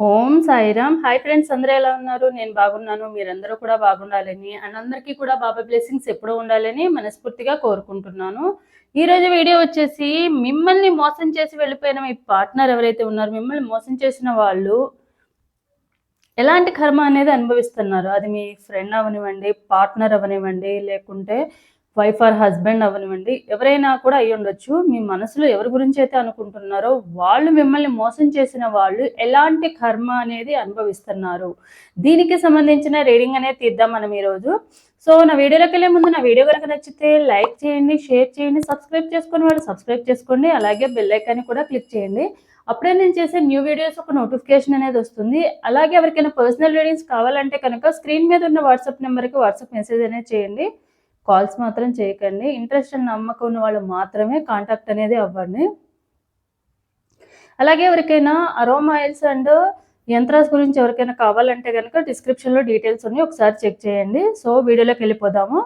ఓం Sairam. Hi friends అందరూ ఎలా ఉన్నారు? నేను బాగున్నాను మీరందరూ కూడా బాగుండాలని అండ్ అందరికీ కూడా బాబా బ్లెస్సింగ్స్ ఎప్పుడూ ఉండాలని మనస్ఫూర్తిగా కోరుకుంటున్నాను. ఈరోజు వీడియో వచ్చేసి మిమ్మల్ని మోసం చేసి వెళ్ళిపోయిన మీ పార్ట్నర్ ఎవరైతే ఉన్నారో మిమ్మల్ని మోసం చేసిన వాళ్ళు ఎలాంటి కర్మ అనేది అనుభవిస్తున్నారు? అది మీ ఫ్రెండ్ అవనివ్వండి పార్ట్నర్ అవనివ్వండి లేకుంటే వైఫ్ ఆర్ హస్బెండ్ అవనివ్వండి ఎవరైనా కూడా అయి ఉండొచ్చు. మీ మనసులో ఎవరి గురించి అయితే అనుకుంటున్నారో వాళ్ళు మిమ్మల్ని మోసం చేసిన వాళ్ళు ఎలాంటి కర్మ అనేది అనుభవిస్తున్నారు? దీనికి సంబంధించిన రీడింగ్ అనేది తీద్దాం మనం ఈరోజు. సో నా వీడియోలోకి వెళ్ళే ముందు నా వీడియో కనుక నచ్చితే లైక్ చేయండి షేర్ చేయండి సబ్స్క్రైబ్ చేసుకుని వాళ్ళు సబ్స్క్రైబ్ చేసుకోండి. అలాగే బెల్ ఐకాన్ కూడా క్లిక్ చేయండి. అప్పుడే నేను చేసే న్యూ వీడియోస్ ఒక నోటిఫికేషన్ అనేది వస్తుంది. అలాగే ఎవరికైనా పర్సనల్ రీడింగ్స్ కావాలంటే కనుక స్క్రీన్ మీద ఉన్న వాట్సాప్ నెంబర్కి వాట్సాప్ మెసేజ్ అనేది చేయండి. కాల్స్ మాత్రం చేయకండి. ఇంట్రెస్ట్ అని నమ్మకం ఉన్న వాళ్ళు మాత్రమే కాంటాక్ట్ అనేది అవ్వండి. అలాగే ఎవరికైనా అరోమాయిల్స్ అండ్ యంత్రాస్ గురించి ఎవరికైనా కావాలంటే కనుక డిస్క్రిప్షన్లో డీటెయిల్స్ ఉన్నాయి. ఒకసారి చెక్ చేయండి. సో వీడియోలోకి వెళ్ళిపోదాము.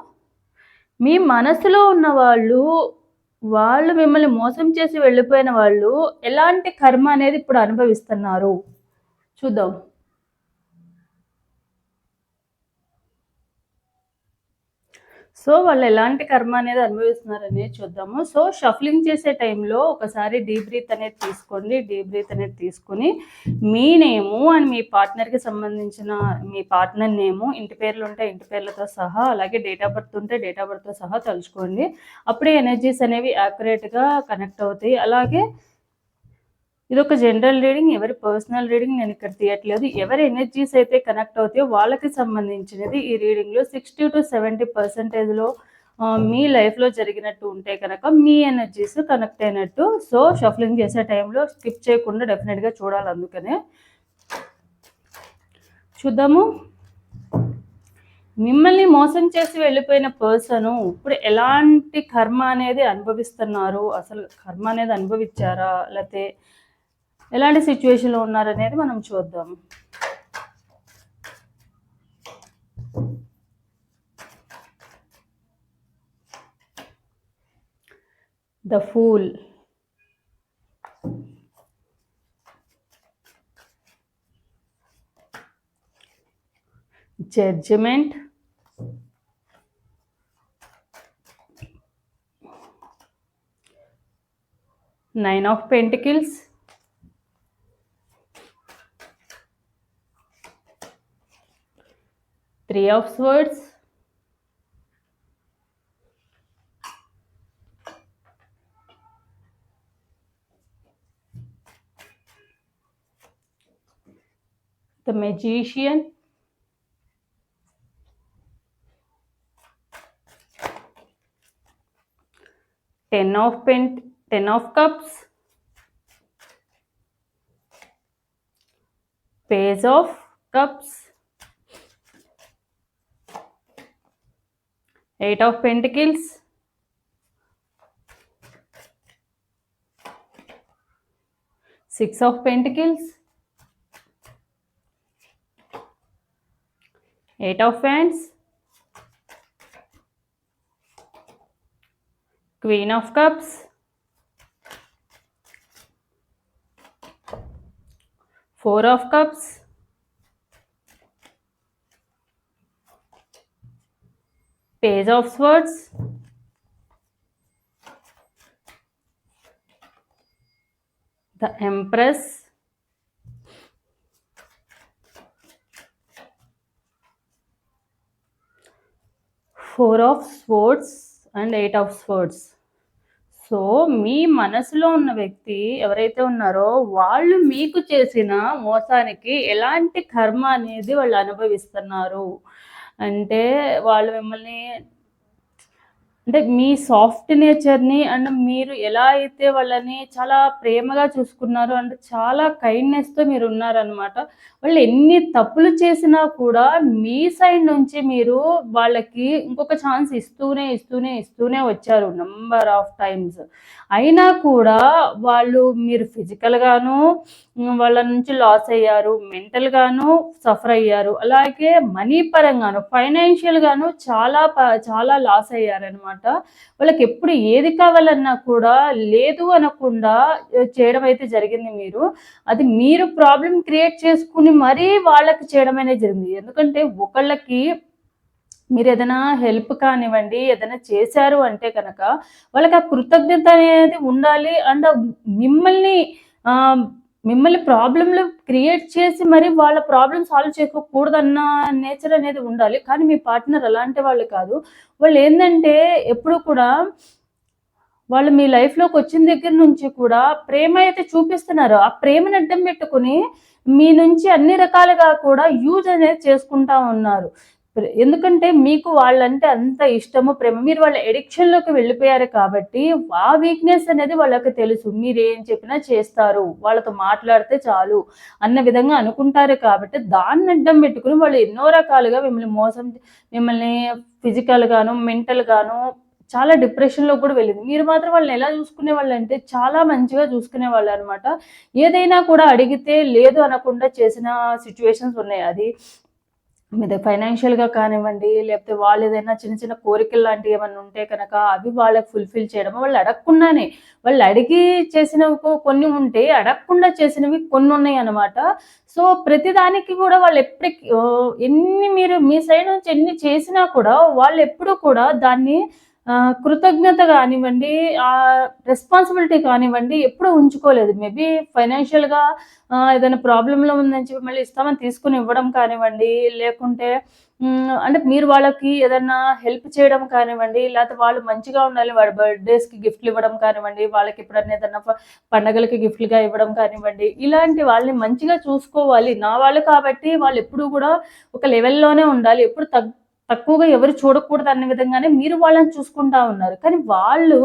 మీ మనసులో ఉన్న వాళ్ళు వాళ్ళు మిమ్మల్ని మోసం చేసి వెళ్ళిపోయిన వాళ్ళు ఎలాంటి కర్మ అనేది ఇప్పుడు అనుభవిస్తున్నారు? చూద్దాం. సో వాళ్ళు ఎలాంటి కర్మ అనేది అనుభవిస్తున్నారనేది చూద్దాము. సో షఫ్లింగ్ చేసే టైంలో ఒకసారి డీప్ బ్రీత్ అనేది తీసుకోండి. డీప్ బ్రీత్ అనేది తీసుకుని మీ నేము అండ్ మీ పార్ట్నర్కి సంబంధించిన మీ పార్ట్నర్ నేము ఇంటి పేర్లు ఉంటే ఇంటి పేర్లతో సహా అలాగే డేట్ ఆఫ్ బర్త్ ఉంటే డేట్ ఆఫ్ బర్త్తో సహా తలుచుకోండి. అప్పుడే ఎనర్జీస్ అనేవి యాక్యురేట్గా కనెక్ట్ అవుతాయి. అలాగే ఇది ఒక జనరల్ రీడింగ్ ఎవరి పర్సనల్ రీడింగ్ నేను ఇక్కడ తీయట్లేదు. ఎవరి ఎనర్జీస్ అయితే కనెక్ట్ అవుతాయో వాళ్ళకి సంబంధించినది ఈ రీడింగ్లో సిక్స్టీ టు సెవెంటీ పర్సెంటేజ్లో మీ లైఫ్లో జరిగినట్టు ఉంటే కనుక మీ ఎనర్జీస్ కనెక్ట్ అయినట్టు. సో షఫలింగ్ చేసే టైంలో స్కిప్ చేయకుండా డెఫినెట్గా చూడాలి అందుకనే. చూద్దాము. మిమ్మల్ని మోసం చేసి వెళ్ళిపోయిన పర్సన్ ఇప్పుడు ఎలాంటి కర్మ అనేది అనుభవిస్తున్నారు? అసలు కర్మ అనేది అనుభవించారా? లేకపోతే ఎలాంటి సిచ్యువేషన్లో ఉన్నారనేది మనం చూద్దాం. The fool judgement nine of pentacles three of swords. The magician. Ten of pent ten of cups. Page of cups Eight of Pentacles. Six of Pentacles. Eight of Wands. Queen of Cups. Four of Cups. Page of swords the empress. Four of swords and eight of swords. So మీ మనసులో ఉన్న వ్యక్తి ఎవరైతే ఉన్నారో వాళ్ళు మీకు చేసిన మోసానికి ఎలాంటి కర్మ అనేది వాళ్ళు అనుభవిస్తున్నారు. అంటే వాళ్ళు మిమ్మల్ని అంటే మీ సాఫ్ట్ నేచర్ని అండ్ మీరు ఎలా అయితే వాళ్ళని చాలా ప్రేమగా చూసుకున్నారు అండ్ చాలా కైండ్నెస్తో మీరు ఉన్నారనమాట వాళ్ళు ఎన్ని తప్పులు చేసినా కూడా మీ సైడ్ నుంచి మీరు వాళ్ళకి ఇంకొక ఛాన్స్ ఇస్తూనే ఇస్తూనే ఇస్తూనే వచ్చారు నంబర్ ఆఫ్ టైమ్స్ అయినా కూడా వాళ్ళు మీరు ఫిజికల్గాను వాళ్ళ నుంచి లాస్ అయ్యారు మెంటల్గాను సఫర్ అయ్యారు. అలాగే మనీ పరంగాను ఫైనాన్షియల్గాను చాలా చాలా లాస్ అయ్యారనమాట అనమాట వాళ్ళకి ఎప్పుడు ఏది కావాలన్నా కూడా లేదు అనకుండా చేయడం అయితే జరిగింది మీరు. అది మీరు ప్రాబ్లం క్రియేట్ చేసుకుని మరీ వాళ్ళకి చేయడం అనేది జరిగింది. ఎందుకంటే ఒకళ్ళకి మీరు ఏదైనా హెల్ప్ కానివ్వండి ఏదైనా చేశారు అంటే కనుక వాళ్ళకి ఆ కృతజ్ఞత అనేది ఉండాలి. అండ్ మిమ్మల్ని మిమ్మల్ని ప్రాబ్లంలు క్రియేట్ చేసి మరి వాళ్ళ ప్రాబ్లం సాల్వ్ చేసుకోకూడదన్న నేచర్ అనేది ఉండాలి. కానీ మీ పార్ట్నర్ అలాంటి వాళ్ళు కాదు. వాళ్ళు ఏంటంటే ఎప్పుడు కూడా వాళ్ళు మీ లైఫ్లోకి వచ్చిన దగ్గర నుంచి కూడా ప్రేమ అయితే చూపిస్తున్నారు. ఆ ప్రేమను అడ్డం పెట్టుకుని మీ నుంచి అన్ని రకాలుగా కూడా యూజ్ అనేది చేసుకుంటా ఉన్నారు. ఎందుకంటే మీకు వాళ్ళంటే అంత ఇష్టము ప్రేమ. మీరు వాళ్ళ ఎడిక్షన్లోకి వెళ్ళిపోయారు కాబట్టి ఆ వీక్నెస్ అనేది వాళ్ళకి తెలుసు. మీరు ఏం చెప్పినా చేస్తారు. వాళ్ళతో మాట్లాడితే చాలు అన్న విధంగా అనుకుంటారు కాబట్టి దాన్ని అడ్డం పెట్టుకుని వాళ్ళు ఎన్నో రకాలుగా మిమ్మల్ని మోసం మిమ్మల్ని ఫిజికల్ గాను మెంటల్ గాను చాలా డిప్రెషన్లో కూడా వెళ్ళింది. మీరు మాత్రం వాళ్ళని ఎలా చూసుకునే వాళ్ళు అంటే చాలా మంచిగా చూసుకునే వాళ్ళు అనమాట ఏదైనా కూడా అడిగితే లేదు అనకుండా చేసిన సిచ్యువేషన్స్ ఉన్నాయి. అది మీద ఫైనాన్షియల్గా కానివ్వండి లేకపోతే వాళ్ళు ఏదైనా చిన్న చిన్న కోరికలు లాంటివి ఏమైనా ఉంటే కనుక అవి వాళ్ళకి ఫుల్ఫిల్ చేయడం. వాళ్ళు అడగకుండానే వాళ్ళు అడిగి చేసినవి కొన్ని ఉంటే అడగకుండా చేసినవి కొన్ని ఉన్నాయి అనమాట సో ప్రతిదానికి కూడా వాళ్ళు ఎప్పటికి ఎన్ని మీరు మీ సైడ్ నుంచి ఎన్ని చేసినా కూడా వాళ్ళు ఎప్పుడూ కూడా దాన్ని కృతజ్ఞత కానివ్వండి ఆ రెస్పాన్సిబిలిటీ కానివ్వండి ఎప్పుడూ ఉంచుకోలేదు. మేబీ ఫైనాన్షియల్గా ఏదైనా ప్రాబ్లంలో ఉందని చెప్పి మళ్ళీ ఇస్తామని తీసుకుని ఇవ్వడం కానివ్వండి లేకుంటే అంటే మీరు వాళ్ళకి ఏదైనా హెల్ప్ చేయడం కానివ్వండి లేకపోతే వాళ్ళు మంచిగా ఉండాలి వాళ్ళ బర్త్డేస్కి గిఫ్ట్లు ఇవ్వడం కానివ్వండి వాళ్ళకి ఎప్పుడన్నా ఏదైనా పండగలకి గిఫ్ట్లుగా ఇవ్వడం కానివ్వండి ఇలాంటి వాళ్ళని మంచిగా చూసుకోవాలి. నా వాళ్ళు కాబట్టి వాళ్ళు ఎప్పుడూ కూడా ఒక లెవెల్లోనే ఉండాలి ఎప్పుడు తగ్ తక్కువగా ఎవరు చూడకూడదు అన్న విధంగానే మీరు వాళ్ళని చూసుకుంటా ఉన్నారు. కానీ వాళ్ళు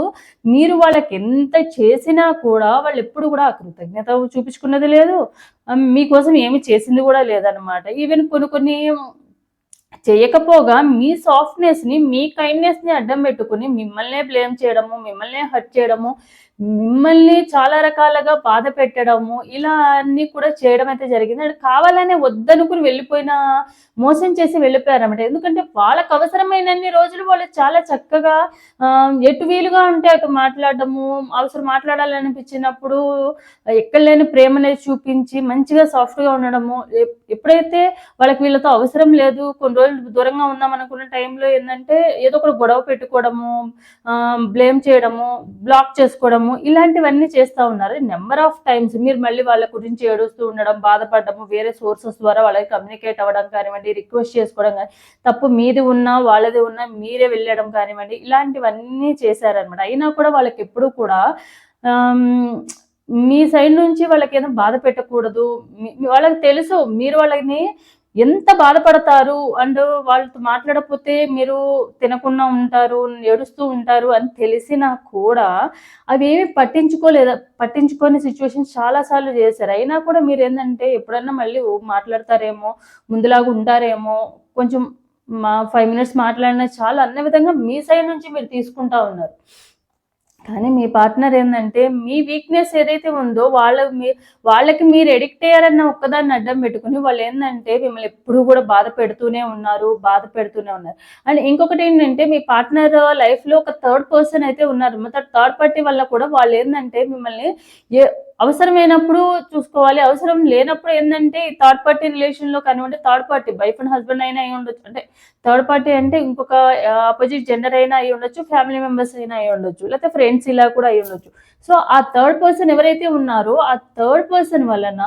మీరు వాళ్ళకి ఎంత చేసినా కూడా వాళ్ళు ఎప్పుడు కూడా ఆ కృతజ్ఞత చూపించుకున్నది లేదు. మీకోసం ఏమి చేసింది కూడా లేదనమాట ఈవెన్ కొన్ని కొన్ని చేయకపోగా మీ సాఫ్ట్నెస్ని మీ కైండ్నెస్ని అడ్డం పెట్టుకుని మిమ్మల్నే బ్లేమ్ చేయడము మిమ్మల్నే హర్ట్ చేయడము మిమ్మల్ని చాలా రకాలుగా బాధ పెట్టడము ఇలా అన్ని కూడా చేయడం అయితే జరిగింది. అంటే కావాలనే వద్దనుకుని వెళ్ళిపోయిన మోసం చేసి వెళ్ళిపోయారన్నమాట. ఎందుకంటే వాళ్ళకు అవసరమైనన్ని రోజులు వాళ్ళు చాలా చక్కగా ఎటు వీలుగా ఉంటే అటు మాట్లాడడము అవసరం మాట్లాడాలనిపించినప్పుడు ఎక్కడలేని ప్రేమ అనేది చూపించి మంచిగా సాఫ్ట్గా ఉండడము. ఎప్పుడైతే వాళ్ళకి వీళ్ళతో అవసరం లేదు కొన్ని రోజులు దూరంగా ఉందాం అనుకున్న టైంలో ఏంటంటే ఏదో ఒకటి గొడవ పెట్టుకోవడము బ్లేమ్ చేయడము బ్లాక్ చేసుకోవడము ఇలాంటివన్నీ చేస్తూ ఉన్నారు. నెంబర్ ఆఫ్ టైమ్స్ మీరు మళ్ళీ వాళ్ళ గురించి ఏడుస్తూ ఉండడం బాధపడడం వేరే సోర్సెస్ ద్వారా వాళ్ళకి కమ్యూనికేట్ అవ్వడం కానివ్వండి రిక్వెస్ట్ చేసుకోవడం కానీ తప్పు మీది ఉన్నా వాళ్ళది ఉన్నా మీరే వెళ్ళడం కానివ్వండి ఇలాంటివన్నీ చేశారనమాట అయినా కూడా వాళ్ళకి ఎప్పుడు కూడా మీ సైడ్ నుంచి వాళ్ళకి ఏదో బాధ పెట్టకూడదు. మీ- మీ- వాళ్ళకి తెలుసు మీరు వాళ్ళని ఎంత బాధపడతారు? అండ్ వాళ్ళతో మాట్లాడకపోతే మీరు తినకుండా ఉంటారు ఏడుస్తూ ఉంటారు అని తెలిసినా కూడా అవి ఏమి పట్టించుకోలేదు పట్టించుకోని సిచ్యువేషన్ చాలా సార్లు చేశారు. అయినా కూడా మీరు ఏంటంటే ఎప్పుడన్నా మళ్ళీ మాట్లాడతారేమో ముందులాగా ఉంటారేమో కొంచెం మా ఫైవ్ మినిట్స్ మాట్లాడినా చాలా అన్న విధంగా మీ సైడ్ నుంచి మీరు తీసుకుంటా ఉన్నారు. కానీ మీ పార్ట్నర్ ఏంటంటే మీ వీక్నెస్ ఏదైతే ఉందో వాళ్ళ మీ వాళ్ళకి మీరు ఎడిక్ట్ అయ్యారన్న ఒక్కదాన్ని అడ్డం పెట్టుకుని వాళ్ళు ఏంటంటే మిమ్మల్ని ఎప్పుడూ కూడా బాధ పెడుతూనే ఉన్నారు బాధ పెడుతూనే ఉన్నారు. అండ్ ఇంకొకటి ఏంటంటే మీ పార్ట్నర్ లైఫ్లో ఒక థర్డ్ పర్సన్ అయితే ఉన్నారు. మొత్తం థర్డ్ పార్టీ వల్ల కూడా వాళ్ళు ఏంటంటే మిమ్మల్ని ఏ అవసరమైనప్పుడు చూసుకోవాలి. అవసరం లేనప్పుడు ఏంటంటే థర్డ్ పార్టీ రిలేషన్లో కానివ్వండి third party wife and husband అయినా అయి ఉండొచ్చు. అంటే థర్డ్ పార్టీ అంటే ఇంకొక ఆపోజిట్ జెండర్ అయినా అయి ఉండొచ్చు ఫ్యామిలీ మెంబర్స్ అయినా అయి ఉండొచ్చు లేకపోతే ఫ్రెండ్స్ ఇలా కూడా అయి ఉండొచ్చు. సో ఆ థర్డ్ పర్సన్ ఎవరైతే ఉన్నారో ఆ థర్డ్ పర్సన్ వలన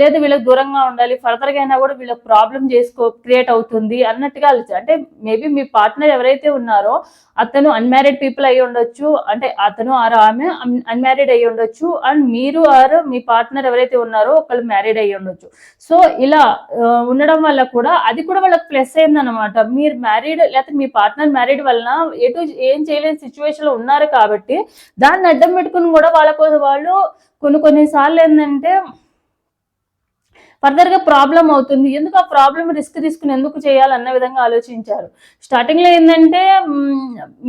లేదు వీళ్ళకి దూరంగా ఉండాలి ఫర్దర్గా అయినా కూడా వీళ్ళకి ప్రాబ్లం చేసుకో క్రియేట్ అవుతుంది అన్నట్టుగా ఆలోచన అంటే మేబీ మీ పార్ట్నర్ ఎవరైతే ఉన్నారో అతను అన్మ్యారీడ్ పీపుల్ అయి ఉండొచ్చు అంటే అతను ఆరు ఆమె అన్మ్యారీడ్ అయి ఉండొచ్చు అండ్ మీరు ఆర్ మీ పార్ట్నర్ ఎవరైతే ఉన్నారో ఒకళ్ళు మ్యారీడ్ అయి ఉండొచ్చు. సో ఇలా ఉండడం వల్ల కూడా అది కూడా వాళ్ళకి ప్లస్ అయిందనమాట మీరు మ్యారీడ్ లేకపోతే మీ పార్ట్నర్ మ్యారీడ్ వలన ఎటు ఏం చేయలేని సిచ్యువేషన్లో ఉన్నారు కాబట్టి దాన్ని అడ్డం పెట్టుకుని కూడా వాళ్ళ కోసం వాళ్ళు కొన్ని కొన్ని సార్లు ఏంటంటే ఫర్దర్గా ప్రాబ్లం అవుతుంది. ఎందుకు ఆ ప్రాబ్లం రిస్క్ తీసుకుని ఎందుకు చేయాలన్న విధంగా ఆలోచించారు. స్టార్టింగ్లో ఏంటంటే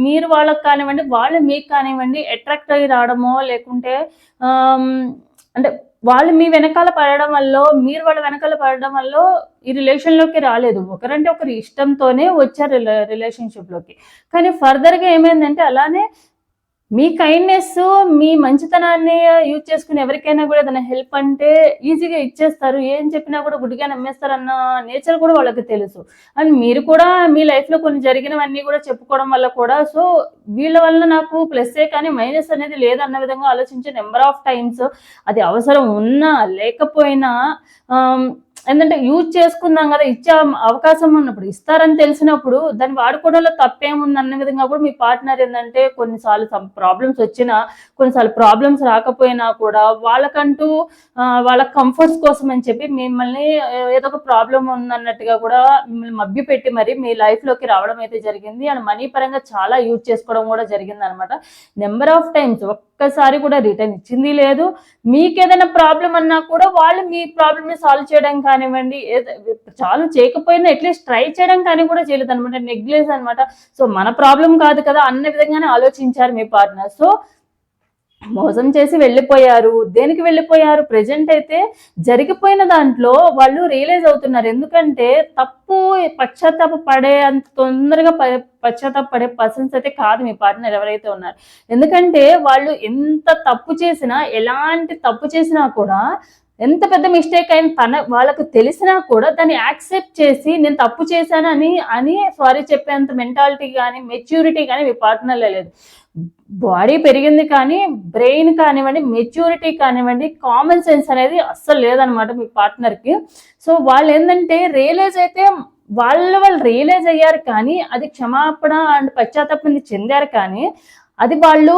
మీరు వాళ్ళకి కానివ్వండి వాళ్ళు మీకు కానివ్వండి అట్రాక్ట్ అయ్యి రావడమో లేకుంటే అంటే వాళ్ళు మీ వెనకాల పడడం వల్ల మీరు వాళ్ళ వెనకాల పడడం వల్ల ఈ రిలేషన్లోకి రాలేదు. ఒకరంటే ఒకరి ఇష్టంతోనే వచ్చారు రిలేషన్షిప్లోకి కానీ ఫర్దర్గా ఏమైందంటే అలానే మీ కైండ్నెస్ మీ మంచితనాన్ని యూజ్ చేసుకుని ఎవరికైనా కూడా ఏదైనా హెల్ప్ అంటే ఈజీగా ఇచ్చేస్తారు. ఏం చెప్పినా కూడా గుడిగా నమ్మేస్తారు అన్న నేచర్ కూడా వాళ్ళకి తెలుసు. అండ్ మీరు కూడా మీ లైఫ్లో కొన్ని జరిగినవన్నీ కూడా చెప్పుకోవడం వల్ల కూడా సో వీళ్ళ వల్ల నాకు ప్లస్సే కానీ మైనస్ అనేది లేదన్న విధంగా ఆలోచించే నెంబర్ ఆఫ్ టైమ్స్ అది అవసరం ఉన్నా లేకపోయినా ఏంటంటే యూజ్ చేసుకుందాం కదా ఇచ్చే అవకాశం ఉన్నప్పుడు ఇస్తారని తెలిసినప్పుడు దాన్ని వాడుకోవడంలో తప్పేముంది అన్న విధంగా కూడా మీ పార్ట్నర్ ఏంటంటే కొన్నిసార్లు ప్రాబ్లమ్స్ వచ్చినా కొన్నిసార్లు ప్రాబ్లమ్స్ రాకపోయినా కూడా వాళ్ళకంటూ వాళ్ళ కంఫర్ట్స్ కోసం అని చెప్పి మిమ్మల్ని ఏదో ఒక ప్రాబ్లం ఉందన్నట్టుగా కూడా మిమ్మల్ని మభ్య పెట్టి మరి మీ లైఫ్లోకి రావడం అయితే జరిగింది. అండ్ మనీ పరంగా చాలా యూజ్ చేసుకోవడం కూడా జరిగింది అనమాట నెంబర్ ఆఫ్ టైమ్స్ ఒక్కసారి కూడా రిటర్న్ ఇచ్చింది లేదు. మీకు ఏదైనా ప్రాబ్లం అన్నా కూడా వాళ్ళు మీ ప్రాబ్లమ్ని సాల్వ్ చేయడం కానివ్వండి చాలు చేయకపోయినా అట్లీస్ట్ ట్రై చేయడం కానీ కూడా చేయలేదు అనమాట నెగ్లెస్ అనమాట సో మన ప్రాబ్లం కాదు కదా అన్న విధంగానే ఆలోచించారు మీ పార్ట్నర్. సో మోసం చేసి వెళ్ళిపోయారు దేనికి వెళ్ళిపోయారు? ప్రజెంట్ అయితే జరిగిపోయిన దాంట్లో వాళ్ళు రియలైజ్ అవుతున్నారు. ఎందుకంటే తప్పు పశ్చాత్తాప పడే అంత తొందరగా పశ్చాత్తాప పడే పర్సన్స్ అయితే కాదు మీ పార్ట్నర్ ఎవరైతే ఉన్నారు. ఎందుకంటే వాళ్ళు ఎంత తప్పు చేసినా ఎలాంటి తప్పు చేసినా కూడా ఎంత పెద్ద మిస్టేక్ అయిన తన వాళ్ళకు తెలిసినా కూడా దాన్ని యాక్సెప్ట్ చేసి నేను తప్పు చేశాను అని అని సారీ చెప్పేంత మెంటాలిటీ కానీ మెచ్యూరిటీ కానీ మీ పార్ట్నర్లో లేదు. బాడీ పెరిగింది కానీ బ్రెయిన్ కానివ్వండి మెచ్యూరిటీ కానివ్వండి కామన్ సెన్స్ అనేది అస్సలు లేదనమాట మీ పార్ట్నర్కి సో వాళ్ళు ఏంటంటే రియలైజ్ అయితే వాళ్ళు వాళ్ళు రియలైజ్ అయ్యారు కానీ అది క్షమాపణ అండ్ పశ్చాత్తాపం చెందారు కానీ అది వాళ్ళు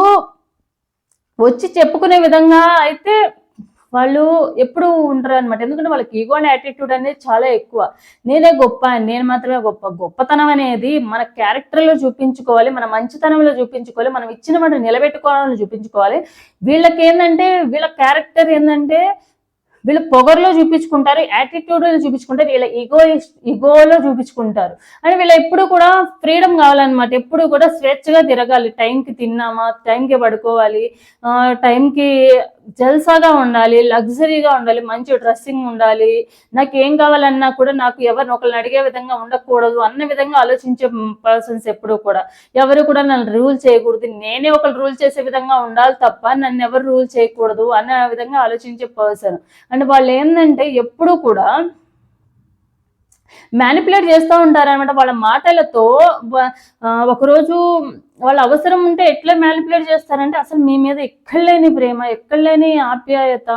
వచ్చి చెప్పుకునే విధంగా అయితే వాళ్ళు ఎప్పుడు ఉంటారు అనమాట ఎందుకంటే వాళ్ళకి ఈగో అండ్ యాటిట్యూడ్ అనేది చాలా ఎక్కువ. నేనే గొప్ప నేను మాత్రమే గొప్ప. గొప్పతనం అనేది మన క్యారెక్టర్లో చూపించుకోవాలి మన మంచితనంలో చూపించుకోవాలి మనం ఇచ్చిన మాట నిలబెట్టుకోవాలని చూపించుకోవాలి. వీళ్ళకి ఏంటంటే వీళ్ళ క్యారెక్టర్ ఏంటంటే వీళ్ళు పొగర్లో చూపించుకుంటారు యాటిట్యూడ్లో చూపించుకుంటారు వీళ్ళ ఈగో ఈగోలో చూపించుకుంటారు. అంటే వీళ్ళ ఎప్పుడు కూడా ఫ్రీడమ్ కావాలన్నమాట. ఎప్పుడు కూడా స్వేచ్ఛగా తిరగాలి. టైంకి తిన్నామా? టైంకి పడుకోవాలి. టైంకి జల్సాగా ఉండాలి లగ్జరీగా ఉండాలి మంచి డ్రెస్సింగ్ ఉండాలి. నాకు ఏం కావాలన్నా కూడా నాకు ఎవరిని ఒకరిని అడిగే విధంగా ఉండకూడదు అన్న విధంగా ఆలోచించే పర్సన్స్ ఎప్పుడు కూడా. ఎవరు కూడా నన్ను రూల్ చేయకూడదు. నేనే ఒకరు రూల్ చేసే విధంగా ఉండాలి తప్ప నన్ను ఎవరు రూల్ చేయకూడదు అన్న విధంగా ఆలోచించే పర్సన్. అండ్ వాళ్ళు ఏంటంటే ఎప్పుడూ కూడా మ్యానిపులేట్ చేస్తూ ఉంటారనమాట వాళ్ళ మాటలతో ఒకరోజు వాళ్ళ అవసరం ఉంటే ఎట్లా మ్యానిపులేట్ చేస్తారంటే అసలు మీ మీద ఎక్కడ లేని ప్రేమ ఎక్కడ లేని ఆప్యాయత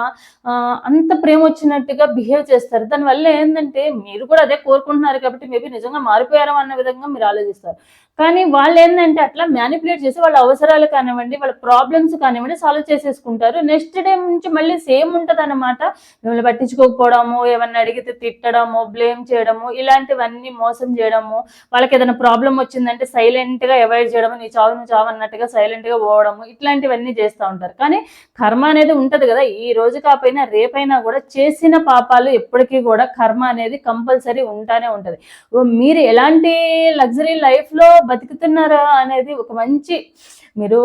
ఆ, అంత ప్రేమ వచ్చినట్టుగా బిహేవ్ చేస్తారు. దానివల్ల ఏంటంటే మీరు కూడా అదే కోరుకుంటున్నారు కాబట్టి మేబీ నిజంగా మారిపోయారు అన్న విధంగా మీరు ఆలోచిస్తారు. కానీ వాళ్ళు ఏంటంటే అట్లా మ్యానిపులేట్ చేసి వాళ్ళ అవసరాలు కానివ్వండి వాళ్ళ ప్రాబ్లమ్స్ కానివ్వండి సాల్వ్ చేసేసుకుంటారు. నెక్స్ట్ డే నుంచి మళ్ళీ సేమ్ ఉంటుంది అనమాట మిమ్మల్ని పట్టించుకోకపోవడము ఏమన్నా అడిగితే తిట్టడము బ్లేమ్ చేయడము ఇలాంటివన్నీ మోసం చేయడము వాళ్ళకి ఏదైనా ప్రాబ్లం వచ్చిందంటే సైలెంట్గా అవాయిడ్ చేయడము నీ చావు నువ్వు చావు అన్నట్టుగా సైలెంట్గా పోవడము ఇట్లాంటివన్నీ చేస్తూ ఉంటారు. కానీ కర్మ అనేది ఉంటుంది కదా ఈ రోజు కాపోయినా రేపైనా కూడా చేసిన పాపాలు ఎప్పటికీ కూడా కర్మ అనేది కంపల్సరీ ఉంటానే ఉంటది. మీరు ఎలాంటి లగ్జరీ లైఫ్లో బతుకుతున్నారా అనేది ఒక మంచి మీరు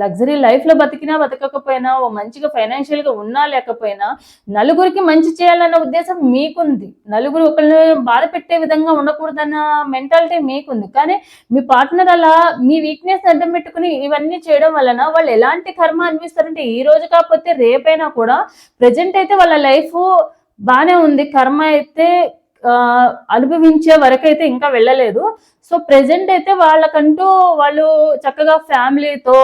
లగ్జరీ లైఫ్లో బతికినా బతకకపోయినా ఓ మంచిగా ఫైనాన్షియల్గా ఉన్నా లేకపోయినా నలుగురికి మంచి చేయాలన్న ఉద్దేశం మీకుంది. నలుగురు ఒకరిని బాధ పెట్టే విధంగా ఉండకూడదన్న మెంటాలిటీ మీకుంది. కానీ మీ పార్ట్నర్ అలా మీ వీక్నెస్ అడ్డం పెట్టుకుని ఇవన్నీ చేయడం వలన వాళ్ళు ఎలాంటి కర్మ అనిపిస్తారంటే ఈ రోజు కాకపోతే రేపైనా కూడా ప్రజెంట్ అయితే వాళ్ళ లైఫ్ బాగానే ఉంది కర్మ అయితే అనుభవించే వరకైతే ఇంకా వెళ్ళలేదు. సో ప్రజెంట్ అయితే వాళ్ళకంటూ వాళ్ళు చక్కగా ఫ్యామిలీతో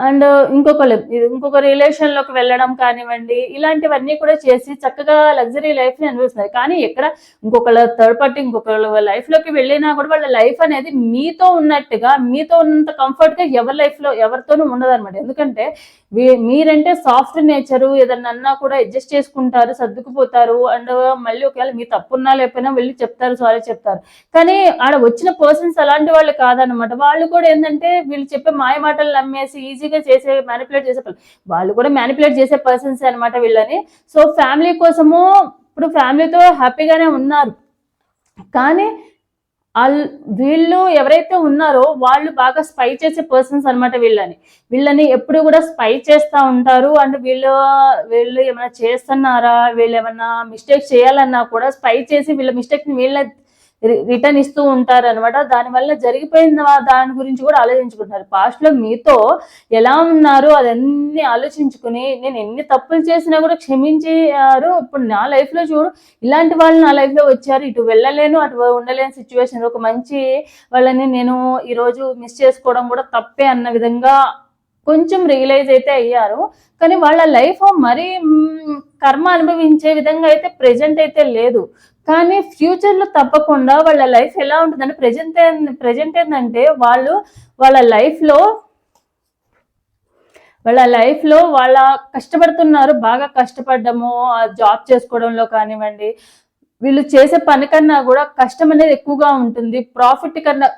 అండ్ ఇంకొక ఇంకొక రిలేషన్లోకి వెళ్ళడం కానివ్వండి ఇలాంటివన్నీ కూడా చేసి చక్కగా లగ్జరీ లైఫ్ని అనుభవిస్తున్నారు. కానీ ఎక్కడ ఇంకొకళ్ళ థర్డ్ పార్టీ ఇంకొకళ్ళ లైఫ్లోకి వెళ్ళినా కూడా వాళ్ళ లైఫ్ అనేది మీతో ఉన్నట్టుగా మీతో ఉన్నంత కంఫర్ట్గా ఎవరి లైఫ్లో ఎవరితోనూ ఉండదు ఎందుకంటే మీరంటే సాఫ్ట్ నేచరు ఏదన్నా అన్నా కూడా అడ్జస్ట్ చేసుకుంటారు సర్దుకుపోతారు అండ్ మళ్ళీ ఒకవేళ మీ తప్పున్నా లేకపోయినా వెళ్ళి చెప్తారు సారీ చెప్తారు. కానీ ఆడ వచ్చిన పర్సన్స్ అలాంటి వాళ్ళు కాదనమాట వాళ్ళు కూడా ఏంటంటే వీళ్ళు చెప్పే మాయ మాటలు నమ్మేసి ఈజీ ఈజీగా చేసే మ్యానిపులేట్ చేసే వాళ్ళు కూడా మ్యానిపులేట్ చేసే పర్సన్స్ అనమాట వీళ్ళని. సో ఫ్యామిలీ కోసము ఇప్పుడు ఫ్యామిలీతో హ్యాపీగానే ఉన్నారు. కానీ వీళ్ళు ఎవరైతే ఉన్నారో వాళ్ళు బాగా స్పై చేసే పర్సన్స్ అన్నమాట వీళ్ళని. వీళ్ళని ఎప్పుడు కూడా స్పై చేస్తూ ఉంటారు. అండ్ వీళ్ళు వీళ్ళు ఏమైనా చేస్తున్నారా? వీళ్ళు ఏమైనా మిస్టేక్ చేయాలన్నా కూడా స్పై చేసి వీళ్ళ మిస్టేక్ని వీళ్ళ రిటర్న్ ఇస్తూ ఉంటారు అనమాట దానివల్ల జరిగిపోయిన దాని గురించి కూడా ఆలోచించుకుంటున్నారు. పాస్ట్లో మీతో ఎలా ఉన్నారు అదన్నీ ఆలోచించుకుని నేను ఎన్ని తప్పులు చేసినా కూడా క్షమించారు. ఇప్పుడు నా లైఫ్లో చూడు ఇలాంటి వాళ్ళు నా లైఫ్లో వచ్చారు. ఇటు వెళ్ళలేను అటు ఉండలేని సిచ్యువేషన్ ఒక మంచి వాళ్ళని నేను ఈరోజు మిస్ చేసుకోవడం కూడా తప్పే అన్న విధంగా కొంచెం రియలైజ్ అయితే అయ్యారు. కానీ వాళ్ళ లైఫ్ మరీ కర్మ అనుభవించే విధంగా అయితే ప్రెజెంట్ అయితే లేదు. కానీ ఫ్యూచర్లో తప్పకుండా వాళ్ళ లైఫ్ ఎలా ఉంటుందని ప్రెజెంట్ ప్రెజెంట్ ఏంటంటే వాళ్ళు వాళ్ళ లైఫ్లో వాళ్ళ లైఫ్లో వాళ్ళ కష్టపడుతున్నారు బాగా కష్టపడ్డము జాబ్ చేసుకోవడంలో కానివ్వండి వీళ్ళు చేసే పని కన్నా కూడా కష్టం అనేది ఎక్కువగా ఉంటుంది ప్రాఫిట్ కన్నా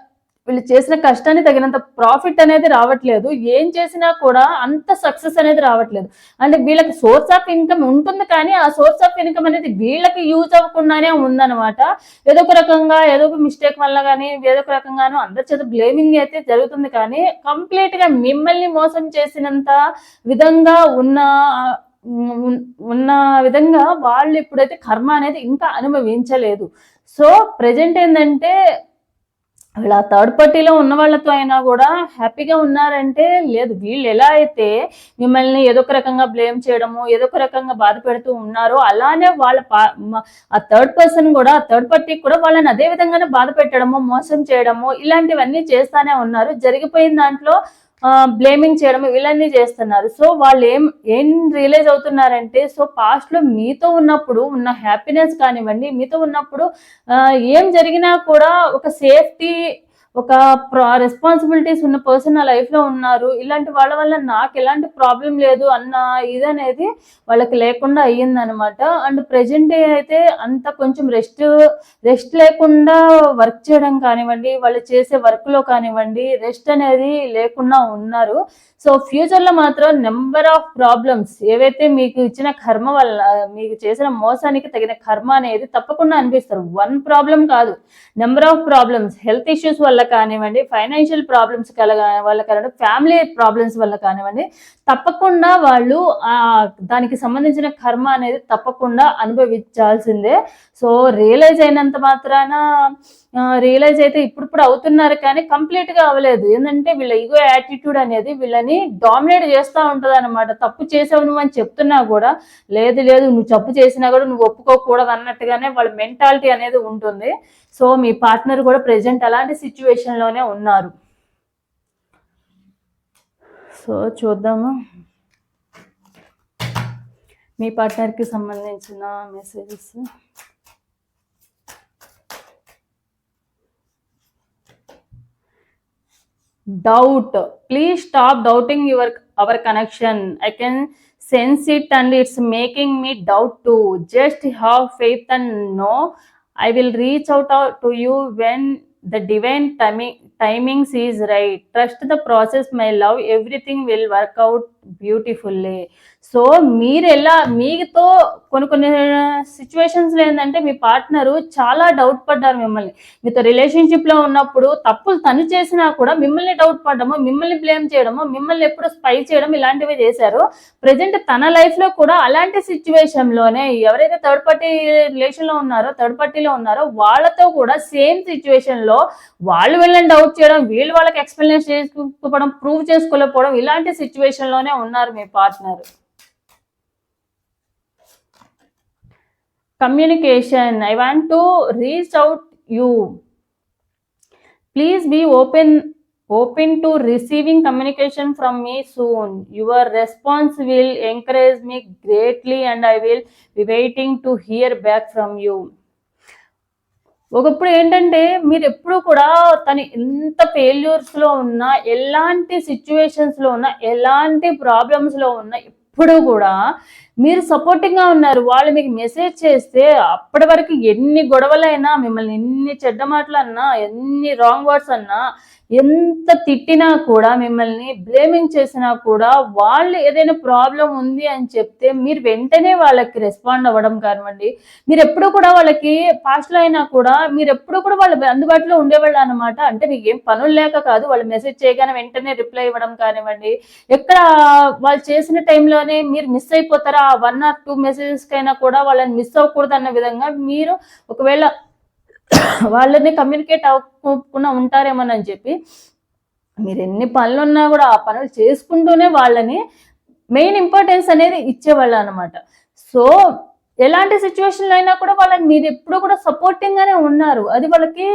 వీళ్ళు చేసిన కష్టాన్ని తగినంత ప్రాఫిట్ అనేది రావట్లేదు. ఏం చేసినా కూడా అంత సక్సెస్ అనేది రావట్లేదు. అంటే వీళ్ళకి సోర్స్ ఆఫ్ ఇన్కమ్ ఉంటుంది కానీ ఆ సోర్స్ ఆఫ్ ఇన్కమ్ అనేది వీళ్ళకి యూజ్ అవ్వకుండానే ఉందన్నమాట. ఏదో ఒక రకంగా ఏదో ఒక మిస్టేక్ వల్ల కానీ ఏదో ఒక రకంగాను అందరి చేత బ్లేమింగ్ అయితే జరుగుతుంది కానీ కంప్లీట్గా మిమ్మల్ని మోసం చేసినంత విధంగా ఉన్న ఉన్న విధంగా వాళ్ళు ఇప్పుడైతే కర్మ అనేది ఇంకా అనుభవించలేదు. సో ప్రజెంట్ ఏంటంటే ఇలా థర్డ్ పార్టీలో ఉన్న వాళ్ళతో అయినా కూడా హ్యాపీగా ఉన్నారంటే లేదు. వీళ్ళు ఎలా అయితే మిమ్మల్ని ఏదో ఒక రకంగా బ్లేమ్ చేయడము ఏదో ఒక రకంగా బాధ పెడుతూ ఉన్నారో అలానే వాళ్ళ పా- ఆ థర్డ్ పర్సన్ కూడా ఆ థర్డ్ పార్టీకి కూడా వాళ్ళని అదే విధంగానే బాధ పెట్టడము మోసం చేయడము ఇలాంటివన్నీ చేస్తానే ఉన్నారు. జరిగిపోయిన దాంట్లో బ్లేమింగ్ చేయడం ఇవన్నీ చేస్తున్నారు. సో వాళ్ళు ఏం ఏం రియలైజ్ అవుతున్నారంటే సో పాస్ట్లో మీతో ఉన్నప్పుడు ఉన్న హ్యాపీనెస్ కానివ్వండి మీతో ఉన్నప్పుడు ఏం జరిగినా కూడా ఒక సేఫ్టీ ఒక రెస్పాన్సిబిలిటీస్ ఉన్న పర్సన్ నా లైఫ్లో ఉన్నారు. ఇలాంటి వాళ్ళ వల్ల నాకు ఎలాంటి ప్రాబ్లం లేదు అన్న ఇది అనేది వాళ్ళకి లేకుండా అయ్యిందనమాట అండ్ ప్రెజెంట్ అయితే అంత కొంచెం రెస్ట్ రెస్ట్ లేకుండా వర్క్ చేయడం కానివ్వండి వాళ్ళు చేసే వర్క్లో కానివ్వండి రెస్ట్ అనేది లేకుండా ఉన్నారు. సో ఫ్యూచర్లో మాత్రం నెంబర్ ఆఫ్ ప్రాబ్లమ్స్ ఏవైతే మీకు ఇచ్చిన కర్మ వల్ల మీకు చేసిన మోసానికి తగిన కర్మ అనేది తప్పకుండా అనిపిస్తారు. వన్ ప్రాబ్లం కాదు. Number of problems health issues వల్ల కానివ్వండి ఫైనాన్షియల్ ప్రాబ్లమ్స్ కల వల్ల కానివ్వండి ఫ్యామిలీ ప్రాబ్లమ్స్ వల్ల కానివ్వండి తప్పకుండా వాళ్ళు ఆ దానికి సంబంధించిన కర్మ అనేది తప్పకుండా అనుభవించాల్సిందే. సో రియలైజ్ అయినంత మాత్రాన రియలైజ్ అయితే ఇప్పుడు అవుతున్నారు కానీ కంప్లీట్గా అవ్వలేదు. ఏంటంటే వీళ్ళ ఈగో యాటిట్యూడ్ అనేది వీళ్ళని డామినేట్ చేస్తూ ఉంటది అనమాట తప్పు చేసావు నువ్వు అని చెప్తున్నా కూడా లేదు లేదు నువ్వు తప్పు చేసినా కూడా నువ్వు ఒప్పుకోకూడదు అన్నట్టుగానే వాళ్ళ మెంటాలిటీ అనేది ఉంటుంది. సో మీ పార్ట్నర్ కూడా ప్రజెంట్ అలాంటి సిచ్యువేషన్లోనే ఉన్నారు. సో చూద్దాము. మీ పార్ట్నర్కి సంబంధించిన messages doubt. Please stop doubting your our connection. I can sense it and it's making me doubt too. Just have faith and know i will reach out to you when the divine timing timings is right. Trust the process my love. Everything will work out beautifully. So మీరు ఎలా మీతో కొన్ని కొన్ని సిచ్యువేషన్స్లో ఏంటంటే మీ partner చాలా doubt పడ్డారు మిమ్మల్ని. మీతో రిలేషన్షిప్లో ఉన్నప్పుడు తప్పులు తను చేసినా కూడా మిమ్మల్ని డౌట్ పడ్డము మిమ్మల్ని బ్లేమ్ చేయడము మిమ్మల్ని ఎప్పుడు స్పై చేయడం ఇలాంటివి చేశారు. ప్రజెంట్ తన లైఫ్లో కూడా అలాంటి సిచ్యువేషన్లోనే ఎవరైతే థర్డ్ పార్టీ రిలేషన్లో ఉన్నారో థర్డ్ పార్టీలో ఉన్నారో వాళ్ళతో కూడా సేమ్ సిచ్యువేషన్లో వాళ్ళు వీళ్ళని డౌట్ చేయడం వీళ్ళు వాళ్ళకి ఎక్స్ప్లెనేషన్ చేసుకోవడం ప్రూవ్ చేసుకోలేకపోవడం ఇలాంటి సిచ్యువేషన్లోనే లోనే ఉన్నారు మీ partner communication I want to reach out you please be open open to receiving communication from me soon your response will encourage me greatly and I will be waiting to hear back from you ఒకప్పుడు ఏంటంటే మీరు ఎప్పుడు కూడా తను ఎంత ఫెయిల్యూర్స్లో ఉన్నా ఎలాంటి సిచ్యువేషన్స్లో ఉన్నా ఎలాంటి ప్రాబ్లమ్స్లో ఉన్నా ఎప్పుడు కూడా మీరు సపోర్టింగ్గా ఉన్నారు. వాళ్ళు మీకు మెసేజ్ చేస్తే అప్పటి వరకు ఎన్ని గొడవలైనా మిమ్మల్ని ఎన్ని చెడ్డ మాటలు అన్నా ఎన్ని రాంగ్ వర్డ్స్ అన్నా ఎంత తిట్టినా కూడా మిమ్మల్ని బ్లేమింగ్ చేసినా కూడా వాళ్ళు ఏదైనా ప్రాబ్లం ఉంది అని చెప్తే మీరు వెంటనే వాళ్ళకి రెస్పాండ్ అవ్వడం కానివ్వండి. మీరు ఎప్పుడు కూడా వాళ్ళకి పాస్ట్లో అయినా కూడా మీరు ఎప్పుడు కూడా వాళ్ళ అందుబాటులో ఉండేవాళ్ళు అనమాట అంటే మీకు ఏం పనులు లేక కాదు వాళ్ళు మెసేజ్ చేయగానే వెంటనే రిప్లై ఇవ్వడం కానివ్వండి. ఎక్కడ వాళ్ళు చేసిన టైంలోనే మీరు మిస్ అయిపోతారా? వన్ ఆర్ టూ మెసేజెస్ కైనా కూడా వాళ్ళని మిస్ అవ్వకూడదు అన్న విధంగా మీరు ఒకవేళ వాళ్ళని కమ్యూనికేట్ అవ్వకుండా ఉంటారేమోనని చెప్పి మీరు ఎన్ని పనులు ఉన్నా కూడా ఆ పనులు చేసుకుంటూనే వాళ్ళని మెయిన్ ఇంపార్టెన్స్ అనేది ఇచ్చేవాళ్ళు అనమాట సో ఎలాంటి సిచ్యువేషన్లో అయినా కూడా వాళ్ళని మీరు ఎప్పుడు కూడా సపోర్టింగ్గానే ఉన్నారు. అది వాళ్ళకి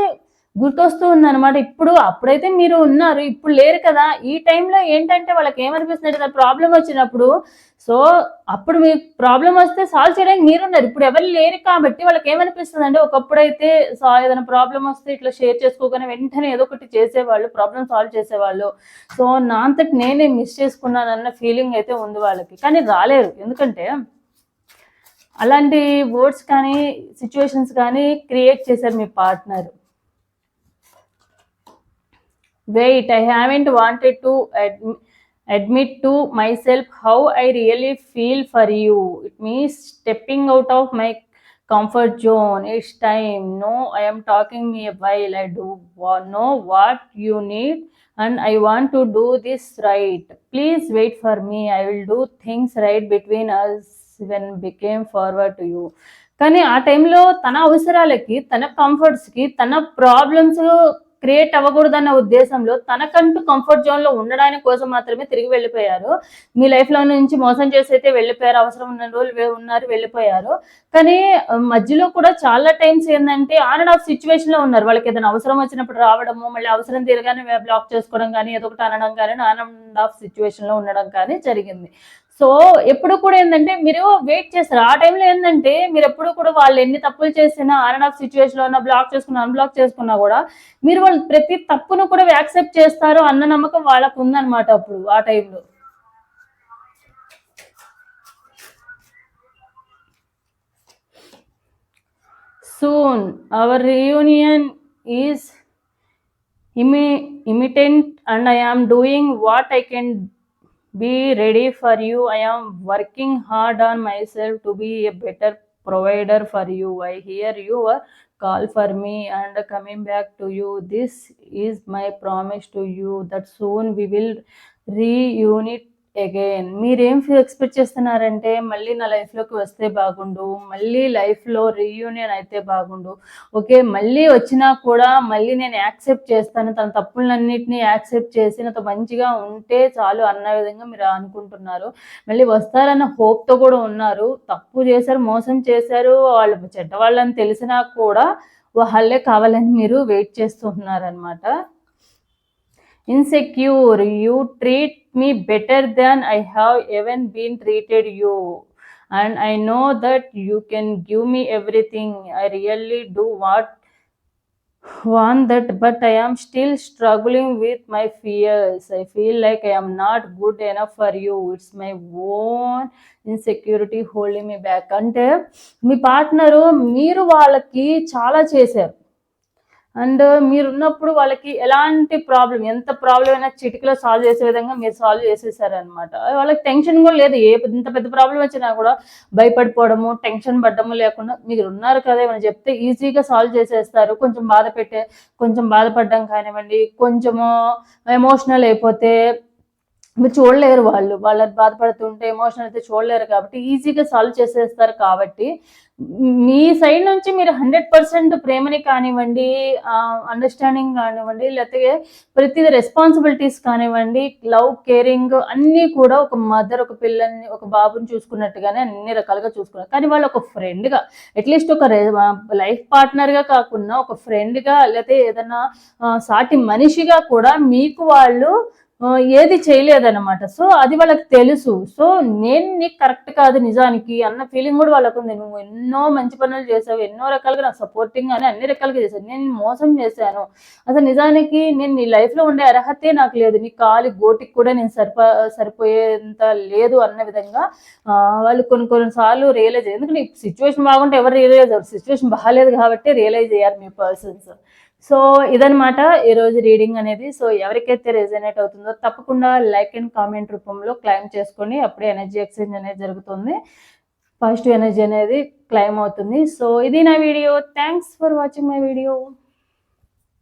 గుర్తొస్తూ ఉందన్నమాట. ఇప్పుడు అప్పుడైతే మీరు ఉన్నారు ఇప్పుడు లేరు కదా. ఈ టైంలో ఏంటంటే వాళ్ళకి ఏమనిపిస్తుంది ప్రాబ్లం వచ్చినప్పుడు సో అప్పుడు మీకు ప్రాబ్లం వస్తే సాల్వ్ చేయడానికి మీరున్నారు. ఇప్పుడు ఎవరు లేరు కాబట్టి వాళ్ళకి ఏమనిపిస్తుంది అంటే అయితే సా ఏదైనా ప్రాబ్లం వస్తే ఇట్లా షేర్ చేసుకోగానే వెంటనే ఏదో ఒకటి చేసేవాళ్ళు ప్రాబ్లం సాల్వ్ చేసేవాళ్ళు. సో నా అంతటి నేనే మిస్ చేసుకున్నానన్న ఫీలింగ్ అయితే ఉంది వాళ్ళకి. కానీ రాలేరు. ఎందుకంటే అలాంటి వర్డ్స్ కానీ సిచ్యువేషన్స్ కానీ క్రియేట్ చేశారు మీ partner. Wait I haven't wanted to admit to myself how I really feel for you. It means stepping out of my comfort zone. It's time. No, I am talking me a while. I do wa- know what you need and I want to do this right. Please wait for me. I will do things right between us when became forward to you. కానీ ఆ టైంలో తన అవసరాలకి తన కంఫర్ట్స్కి తన problems create అవ్వకూడదన్న ఉద్దేశంలో తనకంటూ కంఫర్ట్ జోన్లో ఉండడానికి కోసం మాత్రమే తిరిగి వెళ్ళిపోయారు. మీ లైఫ్లో నుంచి మోసం చేసి అయితే వెళ్ళిపోయారు అవసరం ఉన్న రోజులు ఉన్నారు వెళ్ళిపోయారు. కానీ మధ్యలో కూడా చాలా టైమ్స్ ఏంటంటే ఆన్ అండ్ ఆఫ్ సిచ్యువేషన్లో ఉన్నారు. వాళ్ళకి ఏదైనా అవసరం వచ్చినప్పుడు రావడము మళ్ళీ అవసరం తీరగానే బ్లాక్ చేసుకోవడం కానీ ఏదో ఒకటి అనడం కానీ ఆన్ అండ్ ఆఫ్ సిచ్యువేషన్లో ఉండడం కానీ జరిగింది. సో ఎప్పుడు కూడా ఏంటంటే మీరు వెయిట్ చేస్తారు. ఆ టైంలో ఏంటంటే మీరు ఎప్పుడు కూడా వాళ్ళు ఎన్ని తప్పులు చేసినా ఆన్ అండ్ ఆఫ్ సిచ్యువేషన్లో ఉన్న బ్లాక్ చేసుకున్నా అన్బ్లాక్ చేసుకున్నా కూడా మీరు వాళ్ళు ప్రతి తప్పును కూడా యాక్సెప్ట్ చేస్తారు అన్న నమ్మకం వాళ్ళకు ఉందన్నమాట అప్పుడు ఆ టైంలో soon our reunion is ఇమి imminent and I am doing what I can be ready for you. I am working hard on myself to be a better provider for you. I hear your call for me and coming back to you. This is my promise to you that soon we will reunite again మీరేం expect చేస్తున్నారంటే మళ్ళీ నా లైఫ్లోకి వస్తే బాగుండు మళ్ళీ లైఫ్లో reunion అయితే బాగుండు. ఓకే మళ్ళీ వచ్చినా కూడా మళ్ళీ నేను యాక్సెప్ట్ చేస్తాను. తన తప్పులన్నింటినీ యాక్సెప్ట్ చేసి నాతో మంచిగా ఉంటే చాలు అన్న విధంగా మీరు అనుకుంటున్నారు. మళ్ళీ వస్తారన్న హోప్తో కూడా ఉన్నారు. తప్పు చేశారు మోసం చేశారు వాళ్ళు చెడ్డవాళ్ళని తెలిసినా కూడా వాళ్ళే కావాలని మీరు వెయిట్ చేస్తున్నారనమాట insecure you treat me better than I have even been treated you and I know that you can give me everything I really do what want that but I am still struggling with my fears I feel like I am not good enough for you it's my own insecurity holding me back అంటే మీ partner మీరు వాళ్ళకి చాలా చేశారు. And మీరు ఉన్నప్పుడు వాళ్ళకి ఎలాంటి ప్రాబ్లం ఎంత ప్రాబ్లం అయినా చిటికలో సాల్వ్ చేసే విధంగా మీరు సాల్వ్ చేసేసారనమాట వాళ్ళకి టెన్షన్ కూడా లేదు. ఏ పెద్ద- ఇంత పెద్ద ప్రాబ్లం వచ్చినా కూడా భయపడిపోవడము టెన్షన్ పడ్డము లేకుండా మీరు ఉన్నారు కదా ఏమైనా చెప్తే ఈజీగా సాల్వ్ చేసేస్తారు. కొంచెం బాధ పెట్టే కొంచెం బాధపడడం కానివ్వండి కొంచెము ఎమోషనల్ అయిపోతే మీరు చూడలేరు వాళ్ళు. వాళ్ళ బాధపడుతుంటే ఎమోషన్ అయితే చూడలేరు కాబట్టి ఈజీగా సాల్వ్ చేసేస్తారు కాబట్టి మీ సైడ్ నుంచి మీరు హండ్రెడ్ పర్సెంట్ ప్రేమని కానివ్వండి అండర్స్టాండింగ్ కానివ్వండి లేకపోతే ప్రతి రెస్పాన్సిబిలిటీస్ కానివ్వండి లవ్ కేరింగ్ అన్నీ కూడా ఒక మదర్ ఒక పిల్లల్ని ఒక బాబుని చూసుకున్నట్టుగానే అన్ని రకాలుగా చూసుకున్నారు. కానీ వాళ్ళు ఒక ఫ్రెండ్గా అట్లీస్ట్ ఒక లైఫ్ పార్ట్నర్గా కాకుండా ఒక ఫ్రెండ్గా లేకపోతే ఏదైనా సాటి మనిషిగా కూడా మీకు వాళ్ళు ఏది చేయలేదన్నమాట. సో అది వాళ్ళకి తెలుసు. సో నేను నీకు కరెక్ట్ కాదు నిజానికి అన్న ఫీలింగ్ కూడా వాళ్ళకు ఉంది. నువ్వు ఎన్నో మంచి పనులు చేసావు ఎన్నో రకాలుగా నాకు సపోర్టింగ్ అని అన్ని రకాలుగా చేశాను నేను మోసం చేశాను. అసలు నిజానికి నేను నీ లైఫ్లో ఉండే అర్హతే నాకు లేదు. నీ కాలి గోటికి కూడా నేను సరిపో సరిపోయేంత లేదు అన్న విధంగా వాళ్ళు కొన్ని కొన్ని సార్లు రియలైజ్ అయ్యారు ఎందుకంటే సిచ్యువేషన్ బాగుంటే ఎవరు రియలైజ్ అవ్వరు. సిచ్యువేషన్ బాగాలేదు కాబట్టి రియలైజ్ అయ్యారు మీ పర్సన్స్ సో ఇదనమాట ఈరోజు రీడింగ్ అనేది. సో ఎవరికైతే రెజనేట్ అవుతుందో తప్పకుండా లైక్ అండ్ కామెంట్ రూపంలో క్లైమ్ చేసుకొని అప్పుడే ఎనర్జీ ఎక్స్చేంజ్ అనేది జరుగుతుంది. పాజిటివ్ ఎనర్జీ అనేది క్లైమ్ అవుతుంది. సో ఇది నా video. Thanks for watching my video.